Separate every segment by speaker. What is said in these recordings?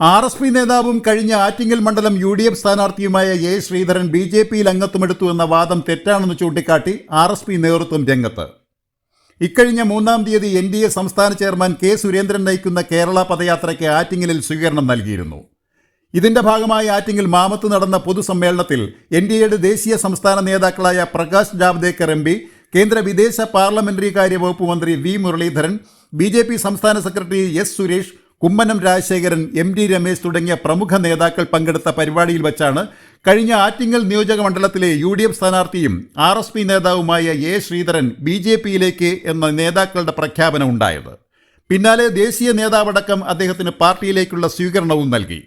Speaker 1: R S P നേതാവും കഴിഞ്ഞ ആറ്റിങ്ങൽ മണ്ഡലം യു ഡി എഫ് സ്ഥാനാർത്ഥിയുമായ എ ശ്രീധരൻ ബി ജെ പിയിൽ അംഗത്വമെടുത്തു എന്ന വാദം തെറ്റാണെന്ന് ചൂണ്ടിക്കാട്ടി ആർ എസ് പി നേതൃത്വം രംഗത്ത്. ഇക്കഴിഞ്ഞ മൂന്നാം തീയതി എൻ ഡി എ സംസ്ഥാന ചെയർമാൻ കെ സുരേന്ദ്രൻ നയിക്കുന്ന കേരള പദയാത്രയ്ക്ക് ആറ്റിങ്ങലിൽ സ്വീകരണം നൽകിയിരുന്നു. ഇതിന്റെ ഭാഗമായി ആറ്റിങ്ങൽ മാമത്ത് നടന്ന പൊതുസമ്മേളനത്തിൽ എൻ ഡി എയുടെ ദേശീയ സംസ്ഥാന നേതാക്കളായ പ്രകാശ് ജാവ്ദേക്കർ എം പി കേന്ദ്ര വിദേശ പാർലമെന്ററി കാര്യ വകുപ്പ് മന്ത്രി V Muraleedharan B J P സംസ്ഥാന secretary S Suresh Kummanam Rajasekharan M D Ramesh തുടങ്ങിയ പ്രമുഖ നേതാക്കൾ പങ്കെടുത്ത പരിപാടിയിൽ വച്ചാണ് കഴിഞ്ഞ ആറ്റിങ്ങൽ നിയോജക മണ്ഡലത്തിലെ യു ഡി എഫ് സ്ഥാനാർത്ഥിയും ആർ എസ് പി നേതാവുമായ എ ശ്രീധരൻ ബി ജെ പിയിലേക്ക് എന്ന നേതാക്കളുടെ പ്രഖ്യാപനം ഉണ്ടായത്. പിന്നാലെ ദേശീയ നേതാവടക്കം അദ്ദേഹത്തിന് പാർട്ടിയിലേക്കുള്ള സ്വീകരണവും നൽകി.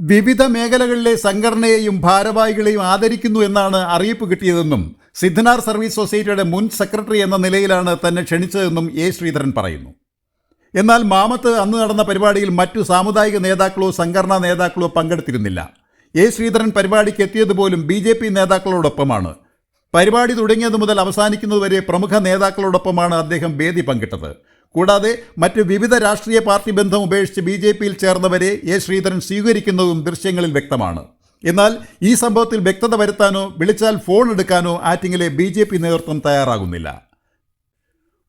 Speaker 1: വിവിധ മേഖലകളിലെ സംഘടനയെയും ഭാരവാഹികളെയും ആദരിക്കുന്നു എന്നാണ് അറിയിപ്പ് കിട്ടിയതെന്നും സിദ്ധനാർ സർവീസ് സൊസൈറ്റിയുടെ മുൻ സെക്രട്ടറി എന്ന നിലയിലാണ് തന്നെ ക്ഷണിച്ചതെന്നും എ ശ്രീധരൻ പറയുന്നു. എന്നാൽ മാമത്ത് അന്ന് നടന്ന പരിപാടിയിൽ മറ്റു സാമുദായിക നേതാക്കളോ സംഘടനാ നേതാക്കളോ പങ്കെടുത്തിരുന്നില്ല. എ. ശ്രീധരൻ പരിപാടിക്ക് എത്തിയതുപോലും ബി ജെ പി നേതാക്കളോടൊപ്പമാണ്. പരിപാടി തുടങ്ങിയത് മുതൽ അവസാനിക്കുന്നതുവരെ പ്രമുഖ നേതാക്കളോടൊപ്പമാണ് അദ്ദേഹം വേദി പങ്കിട്ടത്. കൂടാതെ മറ്റ് വിവിധ രാഷ്ട്രീയ പാർട്ടി ബന്ധം ഉപേക്ഷിച്ച് ബി ജെ പിയിൽ ചേർന്നവരെ എ. ശ്രീധരൻ സ്വീകരിക്കുന്നതും ദൃശ്യങ്ങളിൽ വ്യക്തമാണ്. എന്നാൽ ഈ സംഭവത്തിൽ വ്യക്തത വരുത്താനോ വിളിച്ചാൽ ഫോൺ എടുക്കാനോ ആറ്റിങ്ങിലെ ബി നേതൃത്വം തയ്യാറാകുന്നില്ല.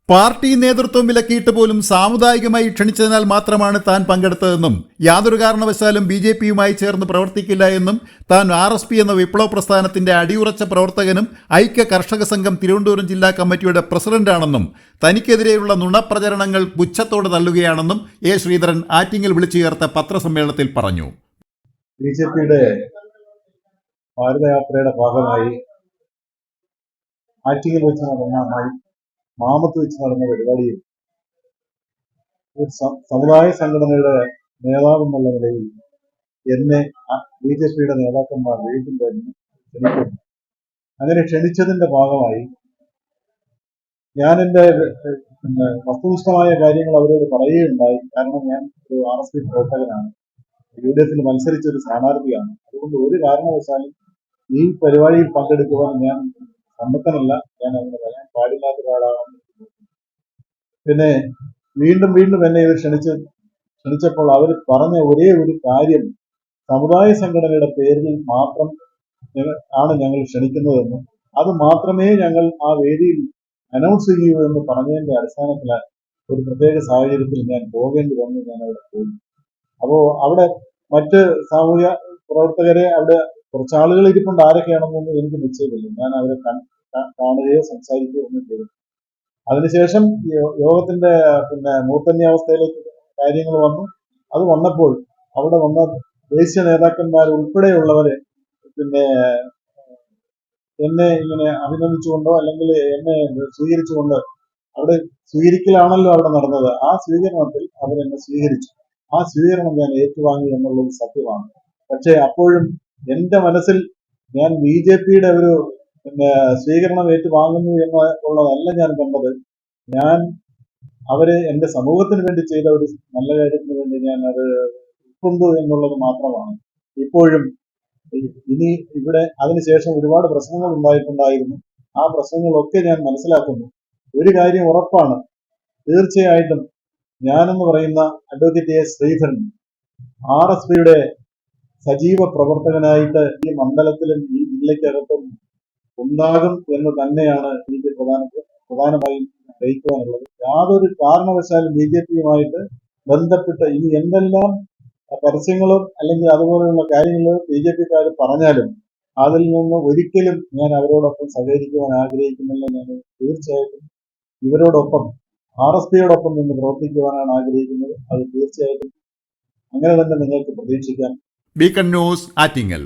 Speaker 1: പാർട്ടി നേതൃത്വം വിലക്കിയിട്ട് പോലും സാമുദായികമായി ക്ഷണിച്ചതിനാൽ മാത്രമാണ് താൻ പങ്കെടുത്തതെന്നും യാതൊരു കാരണവശാലും ബി ജെ പിയുമായി ചേർന്ന് പ്രവർത്തിക്കില്ല എന്നും താൻ ആർ എസ് പി എന്ന വിപ്ലവ പ്രസ്ഥാനത്തിന്റെ അടിയുറച്ച പ്രവർത്തകനും ഐക്യ കർഷക സംഘം തിരുവനന്തപുരം ജില്ലാ കമ്മിറ്റിയുടെ പ്രസിഡന്റാണെന്നും തനിക്കെതിരെയുള്ള നുണപ്രചരണങ്ങൾ പുച്ഛത്തോടെ തള്ളുകയാണെന്നും എ ശ്രീധരൻ ആറ്റിങ്ങിൽ വിളിച്ചു ചേർത്ത പത്രസമ്മേളനത്തിൽ പറഞ്ഞു.
Speaker 2: ബി ജെ പിയുടെ ഭാരതയാത്രയുടെ ഭാഗമായി ആറ്റിങ്ങിൽ വെച്ച് നടന്ന മാമത്ത് വെച്ച് നടന്ന പരിപാടിയിൽ ഒരു സമുദായ സംഘടനയുടെ നേതാവ് എന്നുള്ള നിലയിൽ എന്നെ ബി ജെ പിയുടെ നേതാക്കന്മാർ വീട്ടിൽ തന്നെ ക്ഷണിക്കുന്നു. അങ്ങനെ ക്ഷണിച്ചതിന്റെ ഭാഗമായി ഞാൻ ഏഹ്, പിന്നെ വസ്തുനിഷ്ഠമായ കാര്യങ്ങൾ അവരോട് പറയുകയുണ്ടായി. കാരണം ഞാൻ ഒരു ആർ എസ് പി പ്രവർത്തകനാണ്. യു ഡി എഫിൽ മത്സരിച്ച ഒരു സ്ഥാനാർത്ഥിയാണ്. അതുകൊണ്ട് ഒരു കാരണവശാലും ഈ പരിപാടിയിൽ പങ്കെടുക്കുവാൻ ഞാൻ സമ്മതനല്ല ഞാൻ അങ്ങനെ പറയാൻ പാടില്ലാത്ത പാടാകാം പിന്നെ വീണ്ടും വീണ്ടും എന്നെ ഇത് ക്ഷണിച്ച് ക്ഷണിച്ചപ്പോൾ അവർ പറഞ്ഞ ഒരേ ഒരു കാര്യം സമുദായ സംഘടനയുടെ പേരിൽ മാത്രം ആണ് ഞങ്ങൾ ക്ഷണിക്കുന്നതെന്നും അത് മാത്രമേ ഞങ്ങൾ ആ വേദിയിൽ അനൗൺസ് ചെയ്യൂ എന്ന് പറഞ്ഞതിന്റെ അടിസ്ഥാനത്തിലാണ് ഒരു പ്രത്യേക സാഹചര്യത്തിൽ ഞാൻ പോകേണ്ടി വന്നു ഞാൻ അവിടെ പോയി. അപ്പോൾ അവിടെ മറ്റ് സാമൂഹ്യ പ്രവർത്തകരെ അവിടെ കുറച്ച് ആളുകൾ ഇരിപ്പുണ്ട്. ആരൊക്കെയാണെന്നൊന്നും എനിക്ക് നിശ്ചയമില്ല. ഞാൻ അവരെ കാണുകയോ സംസാരിക്കുകയോ ഒന്നും ചെയ്തു അതിനുശേഷം യോഗത്തിന്റെ പിന്നെ മൂർധന്യാവസ്ഥയിലേക്ക് കാര്യങ്ങൾ വന്നു. അത് വന്നപ്പോൾ അവിടെ വന്ന ദേശീയ നേതാക്കന്മാർ ഉൾപ്പെടെയുള്ളവരെ പിന്നെ എന്നെ ഇങ്ങനെ അഭിനന്ദിച്ചുകൊണ്ടോ അല്ലെങ്കിൽ എന്നെ സ്വീകരിച്ചുകൊണ്ട് അവിടെ സ്വീകരിക്കലാണല്ലോ അവിടെ നടന്നത്. ആ സ്വീകരണത്തിൽ അവരെന്നെ സ്വീകരിച്ചു. ആ സ്വീകരണം ഞാൻ ഏറ്റുവാങ്ങി എന്നുള്ളത് സത്യമാണ്. പക്ഷേ അപ്പോഴും എന്റെ മനസ്സിൽ ഞാൻ ബി ജെ പിയുടെ ഒരു പിന്നെ സ്വീകരണം ഏറ്റുവാങ്ങുന്നു എന്ന് ഉള്ളതല്ല ഞാൻ കണ്ടത്. ഞാൻ അവർ എന്റെ സമൂഹത്തിന് വേണ്ടി ചെയ്ത ഒരു നല്ല കാര്യത്തിന് വേണ്ടി ഞാൻ അത് ഉൾക്കൊണ്ടു എന്നുള്ളത് മാത്രമാണ്. ഇപ്പോഴും ഇനി ഇവിടെ അതിനുശേഷം ഒരുപാട് പ്രശ്നങ്ങൾ ഉണ്ടായിട്ടുണ്ടായിരുന്നു. ആ പ്രശ്നങ്ങളൊക്കെ ഞാൻ മനസ്സിലാക്കുന്നു. ഒരു കാര്യം ഉറപ്പാണ്. തീർച്ചയായിട്ടും ഞാനെന്ന് പറയുന്ന advocate A Sreedharan R S പിയുടെ സജീവ പ്രവർത്തകനായിട്ട് ഈ മണ്ഡലത്തിലും ഈ ജില്ലയ്ക്കകത്തും ഉണ്ടാകും എന്ന് തന്നെയാണ് എനിക്ക് പ്രധാന പ്രധാനമായും അറിയിക്കുവാനുള്ളത്. യാതൊരു കാരണവശാലും ബി ജെ പിയുമായിട്ട് ബന്ധപ്പെട്ട് ഇനി എന്തെല്ലാം പരസ്യങ്ങളും അല്ലെങ്കിൽ അതുപോലെയുള്ള കാര്യങ്ങൾ ബി ജെ പിക്കാർ പറഞ്ഞാലും അതിൽ നിന്ന് ഒരിക്കലും ഞാൻ അവരോടൊപ്പം സഹകരിക്കുവാൻ ആഗ്രഹിക്കുന്നില്ല ഞാൻ തീർച്ചയായിട്ടും ഇവരോടൊപ്പം ആർ എസ് പിയോടൊപ്പം നിന്ന് പ്രവർത്തിക്കുവാനാണ് ആഗ്രഹിക്കുന്നത്. അത് തീർച്ചയായിട്ടും അങ്ങനെ തന്നെ നിങ്ങൾക്ക് പ്രതീക്ഷിക്കാം.
Speaker 1: Beacon News Attingal.